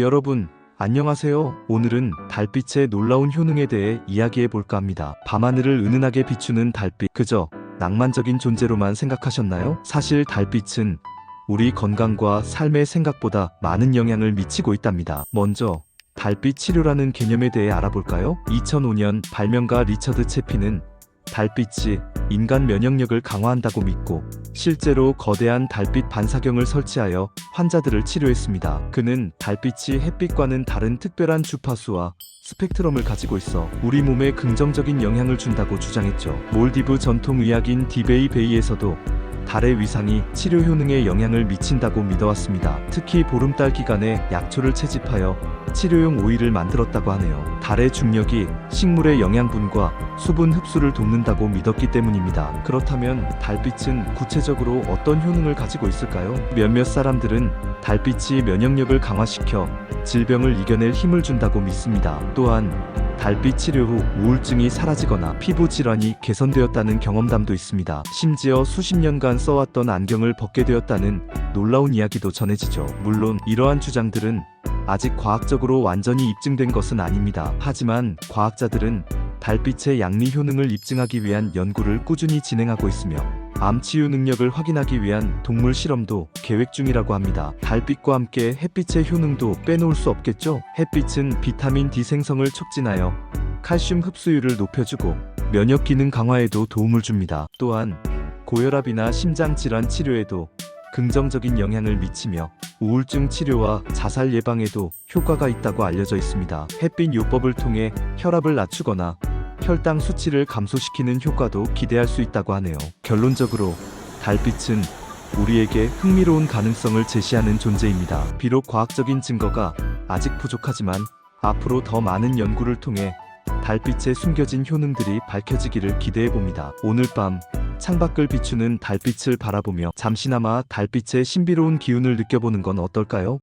여러분, 안녕하세요. 오늘은 달빛의 놀라운 효능에 대해 이야기해 볼까 합니다. 밤하늘을 은은하게 비추는 달빛. 그저 낭만적인 존재로만 생각하셨나요? 사실 달빛은 우리 건강과 삶의 생각보다 많은 영향을 미치고 있답니다. 먼저 달빛 치료라는 개념에 대해 알아볼까요? 2005년 발명가 리처드 채피는 달빛이 인간 면역력을 강화한다고 믿고 실제로 거대한 달빛 반사경을 설치하여 환자들을 치료했습니다. 그는 달빛이 햇빛과는 다른 특별한 주파수와 스펙트럼을 가지고 있어 우리 몸에 긍정적인 영향을 준다고 주장했죠. 몰디브 전통 의학인 디베이 베이에서도 달의 위상이 치료 효능에 영향을 미친다고 믿어왔습니다. 특히 보름달 기간에 약초를 채집하여 치료용 오일을 만들었다고 하네요. 달의 중력이 식물의 영양분과 수분 흡수를 돕는다고 믿었기 때문입니다. 그렇다면 달빛은 구체적으로 어떤 효능을 가지고 있을까요? 몇몇 사람들은 달빛이 면역력을 강화시켜 질병을 이겨낼 힘을 준다고 믿습니다. 또한 달빛 치료 후 우울증이 사라지거나 피부 질환이 개선되었다는 경험담도 있습니다. 심지어 수십 년간 써왔던 안경을 벗게 되었다는 놀라운 이야기도 전해지죠. 물론 이러한 주장들은 아직 과학적으로 완전히 입증된 것은 아닙니다. 하지만 과학자들은 달빛의 양리 효능을 입증하기 위한 연구를 꾸준히 진행하고 있으며 암 치유 능력을 확인하기 위한 동물 실험도 계획 중이라고 합니다. 달빛과 함께 햇빛의 효능도 빼놓을 수 없겠죠? 햇빛은 비타민 D 생성을 촉진하여 칼슘 흡수율을 높여주고 면역 기능 강화에도 도움을 줍니다. 또한 고혈압이나 심장 질환 치료에도 긍정적인 영향을 미치며 우울증 치료와 자살 예방에도 효과가 있다고 알려져 있습니다. 햇빛 요법을 통해 혈압을 낮추거나 혈당 수치를 감소시키는 효과도 기대할 수 있다고 하네요. 결론적으로 달빛은 우리에게 흥미로운 가능성을 제시하는 존재입니다. 비록 과학적인 증거가 아직 부족하지만 앞으로 더 많은 연구를 통해 달빛의 숨겨진 효능들이 밝혀지기를 기대해 봅니다. 오늘 밤 창밖을 비추는 달빛을 바라보며 잠시나마 달빛의 신비로운 기운을 느껴보는 건 어떨까요?